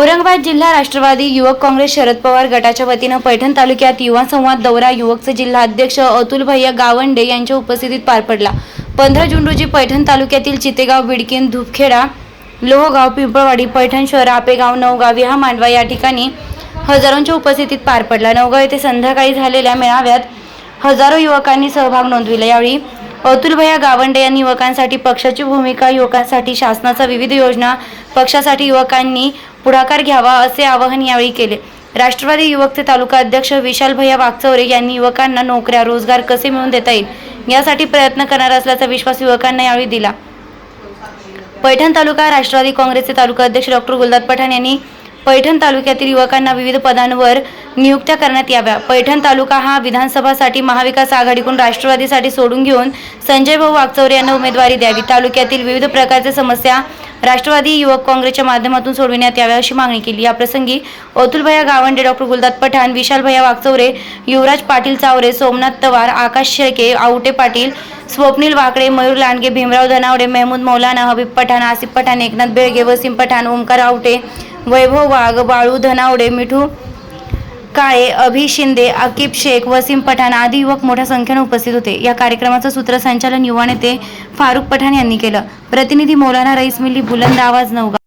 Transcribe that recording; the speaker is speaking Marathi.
औरंगाबाद जिल्हा राष्ट्रवादी युवक काँग्रेस शरद पवार गटाच्या वतीनं पैठण तालुक्यात युवा संवाद दौरा युवकचे जिल्हा अध्यक्ष अतुल भैया गावंडे यांच्या उपस्थितीत पार पडला. पंधरा जून रोजी पैठण तालुक्यातील चितेगाव बिडकीन धुपखेडा लोहगाव पिंपळवाडी पैठण शहर आपेगाव नवगाव हा मांडवा या ठिकाणी हजारोंच्या उपस्थितीत पार पडला. नवगाव येथे संध्याकाळी झालेल्या मेळाव्यात हजारो युवकांनी सहभाग नोंदविला. यावेळी अतुलभैया गावंडे यांनी युवकांसाठी पक्षाची भूमिका युवकांसाठी शासनाचा विविध योजना पक्षासाठी युवकांनी पुढाकार घ्यावा असे आवाहन यावेळी केले. राष्ट्रवादी युवकचे तालुका अध्यक्ष विशाल भैया वागचौरे यांनी युवकांना नोकऱ्या रोजगार कसे मिळवून देता येईल यासाठी प्रयत्न करणार असल्याचा विश्वास युवकांना यावेळी दिला. पैठण तालुका राष्ट्रवादी काँग्रेसचे तालुका अध्यक्ष डॉक्टर गुलदाद पठाण यांनी पैठण तालुक्यातील युवकांना विविध पदांवर नियुक्त्या करण्यात याव्या. पैठण तालुका हा विधानसभासाठी महाविकास आघाडीकडून राष्ट्रवादीसाठी सोडून घेऊन संजय भाऊ वागचौरे यांना उमेदवारी द्यावी. तालुक्यातील विविध प्रकारच्या समस्या राष्ट्रवादी युवक काँग्रेसच्या माध्यमातून सोडविण्यात याव्या अशी मागणी केली. या प्रसंगी अतुलभैया गावंडे डॉक्टर गुलदात पठाण विशालभैया वागचौरे युवराज पाटील चावरे सोमनाथ तवार आकाश शेळके आवटे पाटील स्वप्नील वाकडे मयूर लांडगे भीमराव धनावडे महमूद मौलाना हबीब पठाण आसिफ पठाण एकनाथ बेळगे वसीम पठाण ओमकार आवटे वैभव वाघ बाळू धनावडे मिठू काळे अभि शिंदे अकीब शेख वसीम पठाण आदी युवक मोठ्या संख्येने उपस्थित होते. या कार्यक्रमाचं सूत्रसंचालन युवा नेते फारुख पठाण यांनी केलं. प्रतिनिधी मौलाना रईस मिल्ली बुलंद आवाज नवगा